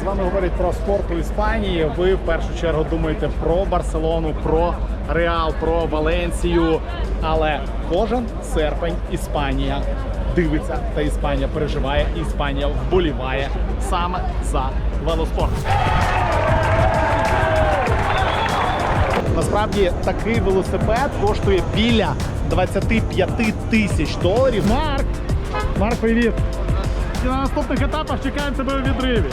з вами говорять про спорт у Іспанії, ви в першу чергу думаєте про Барселону, про Реал, про Валенсію. Але кожен серпень Іспанія дивиться та Іспанія переживає, і Іспанія вболіває саме за велоспорт. Насправді такий велосипед коштує біля 25 тисяч доларів. Марк! Марк, привіт! І на наступних етапах чекаємо тебе у відриві.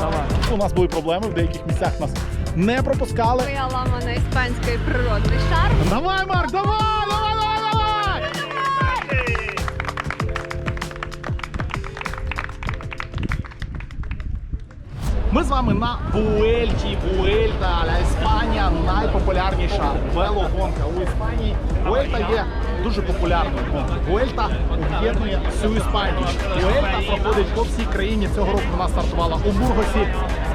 Давай. У нас були проблеми, в деяких місцях нас не пропускали. Моя ламана іспанський природний шарм. Давай, Марк, давай! Давай, давай, давай! Ми з вами на Буельті, Буельта, Ля Іспанія, найпопулярніша велогонка у Іспанії. Буельта є дуже популярною гонкою. Буельта об'єднує всю Іспанію. Буельта проходить по всій країні. Цього року вона стартувала у Бургосі,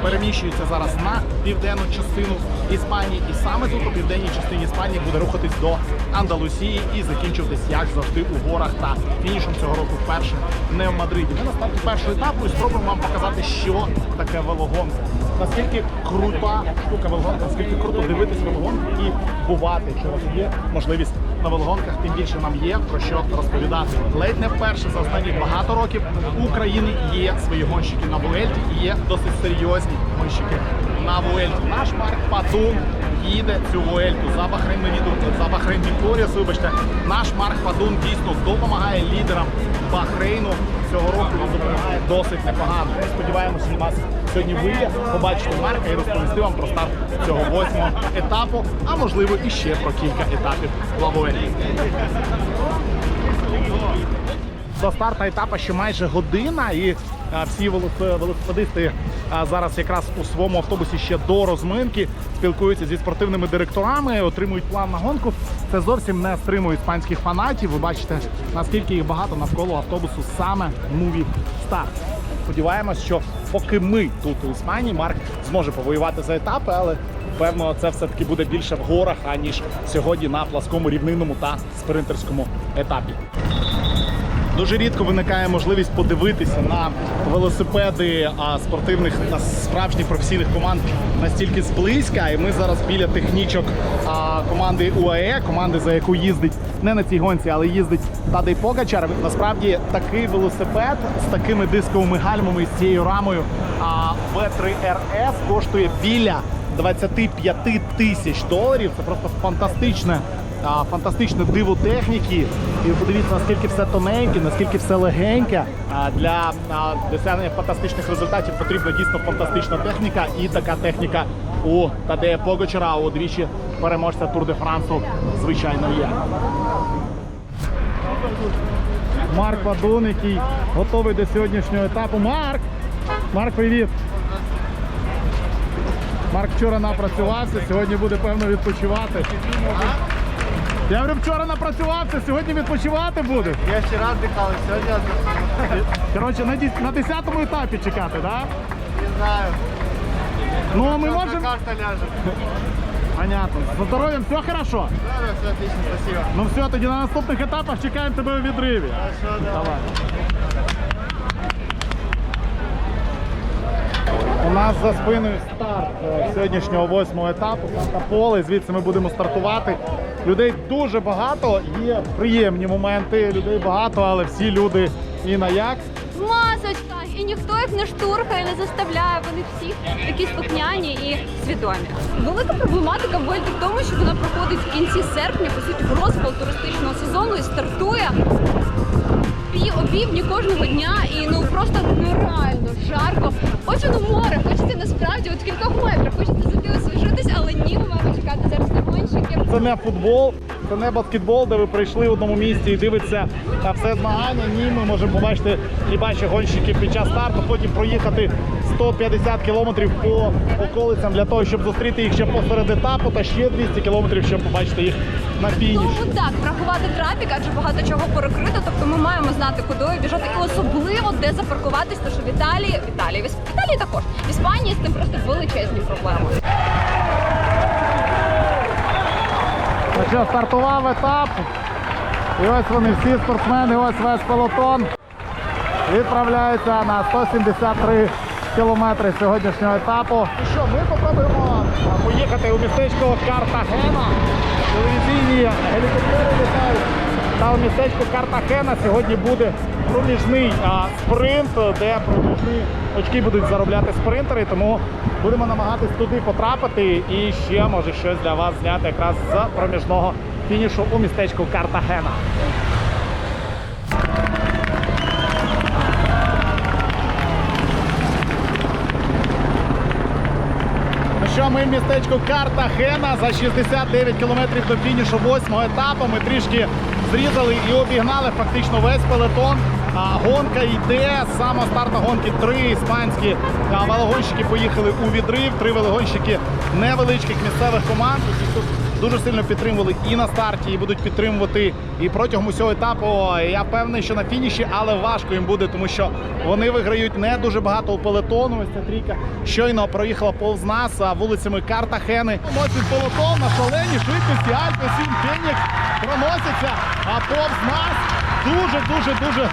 переміщується зараз на південну частину Іспанії. І саме тут у південній частині Іспанії буде рухатись до Андалусії і закінчуватись, як завжди, у горах та фінішом цього року вперше не в Мадриді. Ми на старті першого етапу і спробуємо вам показати, що таке велогонка. Наскільки крута штука велогонка, наскільки круто дивитись велогонку і бувати. Вас є можливість на велогонках, тим більше нам є про що розповідати. Ледь не вперше за останні багато років у України є свої гонщики на Вуельті і є досить серйозні гонщики на Вуельті. Наш Марк Падун їде цю Вуельту за Бахрейн за Бахрейн Вікторіас, вибачте. Наш Марк Падун дійсно допомагає лідерам Бахрейну. Цього року досить непогано. Ми сподіваємося, що вас сьогодні вийде побачити Марка і розповісти вам про старт цього восьмого етапу, а можливо і ще про кілька етапів Лавуелі. До старту етапу ще майже година, і а, всі велосипедисти а, зараз якраз у своєму автобусі ще до розминки спілкуються зі спортивними директорами, отримують план на гонку. Це зовсім не стримує іспанських фанатів. Ви бачите, наскільки їх багато навколо автобусу саме Movie Start. Сподіваємось, що поки ми тут у Іспанії, Марк зможе повоювати за етапи, але певно це все таки буде більше в горах, аніж сьогодні на пласкому рівнинному та спринтерському етапі. Дуже рідко виникає можливість подивитися на велосипеди а, спортивних та справжніх професійних команд настільки зблизька. І ми зараз біля технічок а, команди УАЕ, команди, за яку їздить не на цій гонці, але їздить Тадей Покачар. Насправді такий велосипед з такими дисковими гальмами з цією рамою а, V3RS коштує біля 25 тисяч доларів. Це просто фантастичне а, фантастичне диво техніки. І подивіться, наскільки все тоненьке, наскільки все легеньке. Для досягнення фантастичних результатів потрібна дійсно фантастична техніка. І така техніка у Тадея Погочара, у двічі переможця Тур де Франсу, звичайно, є. Марк Вадун, який готовий до сьогоднішнього етапу. Марк! Марк, привіт! Марк вчора напрацювався, сьогодні буде певно відпочивати. Я говорю, вчора напрацювався, сьогодні відпочивати буде. Я вчера отдыхал, и сегодня отдыхаю. Коротше, на, дес- на 10-му етапі чекати, так? Да? Не знаю. Ну, а ми Завтра можемо. карта ляжет. Понятно. З здоров'ям все хорошо. Да, да, все отлично, спасибо. Ну все, тоді на наступних етапах чекаємо тебе у відриві. Хорошо, да. Давай. У нас за спиною старт е, сьогоднішнього восьмого етапу. Та поле, звідси ми будемо стартувати. Людей дуже багато, є приємні моменти, людей багато, але всі люди і на як. В масочках, і ніхто їх не штурхає, не заставляє. Вони всі такі слухняні і свідомі. Велика проблематика Вольти в тому, що вона проходить в кінці серпня, по суті, в розпал туристичного сезону і стартує пів опівдні кожного дня, і ну просто нереально жарко. Ось воно море, хочеться насправді от кількох метрів, хочеться зайти освіжитись, але ні, ми маємо чекати зараз на гонщиків. Це не футбол, це не баскетбол, де ви прийшли в одному місці і дивиться на все змагання. Ні, ми можемо побачити хіба гонщиків під час старту, потім проїхати 150 кілометрів по околицям для того, щоб зустріти їх ще посеред етапу, та ще 200 кілометрів, щоб побачити їх на фініші. Тому так, врахувати трафік, адже багато чого перекрито, тобто ми маємо знати, куди біжати, і особливо де запаркуватись, тому що в Італії, в Італії, в Італії також, в Іспанії з цим просто величезні проблеми. Ну що, стартував етап. І ось вони всі спортсмени, ось весь пелотон. Відправляються на 173 кілометри сьогоднішнього етапу. Ну що, ми попробуємо а, поїхати у містечко Картагена. Телевізійні гелікоптери літають. Та у містечку Картахена сьогодні буде проміжний спринт, де проміжні очки будуть заробляти спринтери. Тому будемо намагатись туди потрапити і ще може щось для вас зняти якраз з проміжного фінішу у містечку Картахена. Що, ми в містечку Картахена за 69 кілометрів до фінішу восьмого етапу. Ми трішки зрізали і обігнали фактично весь пелетон. А, гонка йде. З самого старту гонки три іспанські велогонщики поїхали у відрив. Три велогонщики невеличких місцевих команд, дуже сильно підтримували і на старті, і будуть підтримувати і протягом усього етапу. Я впевнений, що на фініші, але важко їм буде, тому що вони виграють не дуже багато у пелетону. Ось ця трійка щойно проїхала повз нас вулицями Картахени. Він пелетон на шаленій швидкості Альпа Сім Фенікс проноситься, а повз нас дуже, дуже, дуже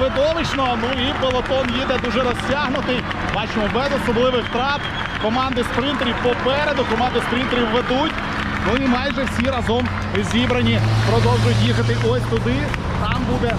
видовищно. Ну і пелотон їде дуже розтягнутий. Бачимо без особливих втрат. Команди спринтерів попереду, команди спринтерів ведуть. Ну і майже всі разом зібрані, продовжують їхати ось туди. Там буде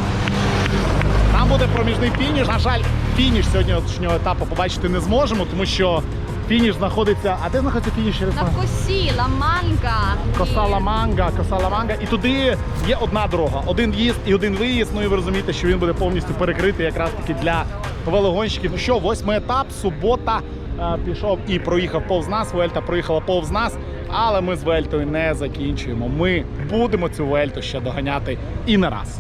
там буде проміжний фініш. На жаль, фініш сьогоднішнього етапу побачити не зможемо, тому що фініш знаходиться. А де знаходиться фініш? На косі, ламанка. Коса Манга, Коса Манга. І туди є одна дорога, один в'їзд і один виїзд. Ну і ви розумієте, що він буде повністю перекритий якраз таки для велогонщиків. Ну що, восьмий етап, субота. е, Пішов і проїхав повз нас. Вельта проїхала повз нас, але ми з Вельтою не закінчуємо. Ми будемо цю Вельту ще доганяти і не раз.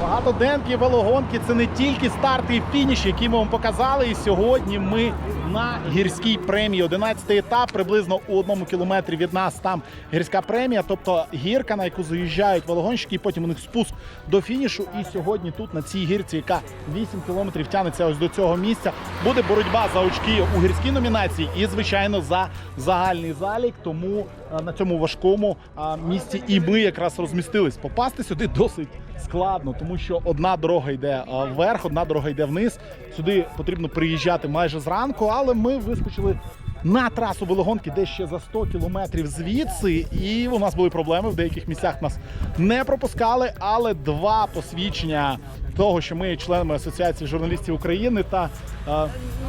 Багатоденки велогонки це не тільки старти і фініш, які ми вам показали. І сьогодні ми на гірській премії. 11 етап, приблизно у одному кілометрі від нас там гірська премія, тобто гірка, на яку заїжджають велогонщики, і потім у них спуск до фінішу. І сьогодні тут на цій гірці, яка 8 кілометрів тягнеться ось до цього місця, буде боротьба за очки у гірській номінації і, звичайно, за загальний залік. Тому на цьому важкому е, місці і ми якраз розмістились. Попасти сюди досить складно, тому що одна дорога йде вверх, одна дорога йде вниз. Сюди потрібно приїжджати майже зранку, але ми вискочили на трасу велогонки десь ще за 100 кілометрів звідси, і у нас були проблеми. В деяких місцях нас не пропускали, але два посвідчення того, що ми є членами Асоціації журналістів України та а,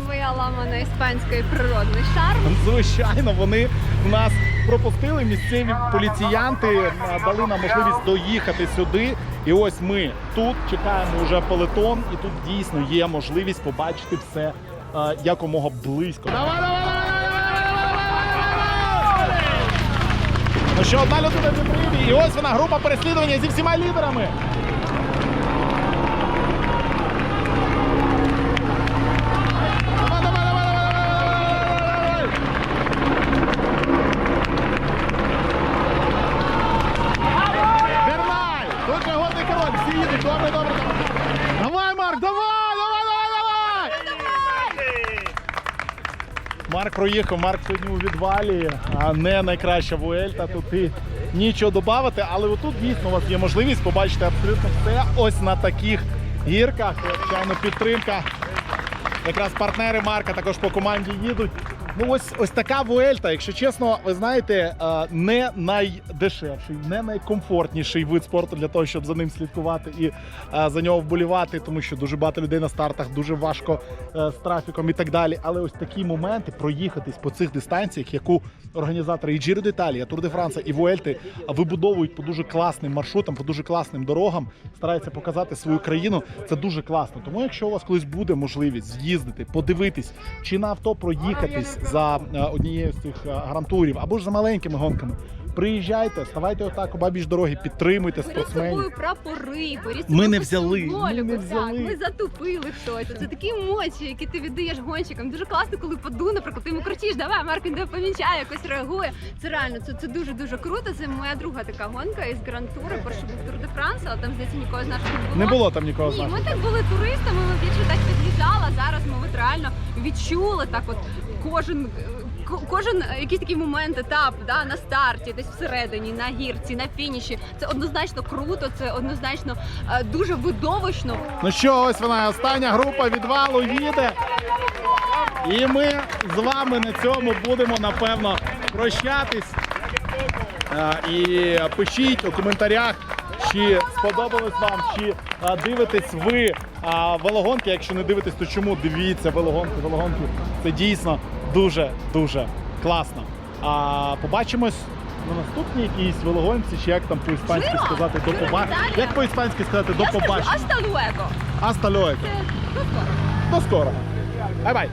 Моя ламана іспанська і природний шарм. Звичайно, вони нас пропустили. Місцеві поліціянти е, дали нам можливість доїхати сюди. І ось ми тут чекаємо вже пелетон, і тут дійсно є можливість побачити все е, якомога близько. Ну що, одна людина в відриві, і ось вона група переслідування зі всіма лідерами. Проїхав, Марк сьогодні у відвалі, а не найкраща Вуельта. Тут і нічого додати, але отут дійсно у вас є можливість побачити абсолютно все ось на таких гірках. Звичайно, підтримка. Якраз партнери Марка також по команді їдуть. Ну ось ось така Вуельта, якщо чесно, ви знаєте, е, не найдешевший, не найкомфортніший вид спорту для того, щоб за ним слідкувати і е, за нього вболівати, тому що дуже багато людей на стартах, дуже важко е, з трафіком і так далі. Але ось такі моменти проїхатись по цих дистанціях, яку організатори і Giro d'Italia, Тур де Франса і Вуельти вибудовують по дуже класним маршрутам, по дуже класним дорогам, стараються показати свою країну. Це дуже класно. Тому, якщо у вас колись буде можливість з'їздити, подивитись, чи на авто проїхатись за е, однією з цих е, грантурів, або ж за маленькими гонками. Приїжджайте, ставайте отак у бабіж дороги, підтримуйте Беріть з спортсменів. собою прапори, беріть Ми не взяли, ми не так, взяли. Ми затупили хтось. Це такі емоції, які ти віддаєш гонщикам. Дуже класно, коли поду, наприклад, ти йому кричиш, давай, Марк, він тебе помічає, якось реагує. Це реально, це, це дуже дуже круто. Це моя друга така гонка із Грантури. Перший був Тур де Франс, але там здається нікого з наших не було. Не було там нікого з Ні, нас. ми так були туристами, ми більше так під'їжджали. Зараз ми от реально відчули так, от кожен. ко- Кожен якийсь такий момент, етап да, на старті, десь всередині, на гірці, на фініші. Це однозначно круто, це однозначно е, дуже видовищно. Ну що, ось вона остання група відвалу їде. І ми з вами на цьому будемо напевно прощатись. Е, І пишіть у коментарях, чи сподобалось вам, чи дивитесь ви е, велогонки. Якщо не дивитесь, то чому дивіться велогонки, велогонки. Це дійсно дуже дуже класно. А побачимось на наступній якійсь велогонці, чи як там по-іспанськи Живо! сказати до побачення. Як по-іспанськи сказати до Я скажу побачення? hasta luego. Hasta luego. До скоро. До скоро. Бай-бай.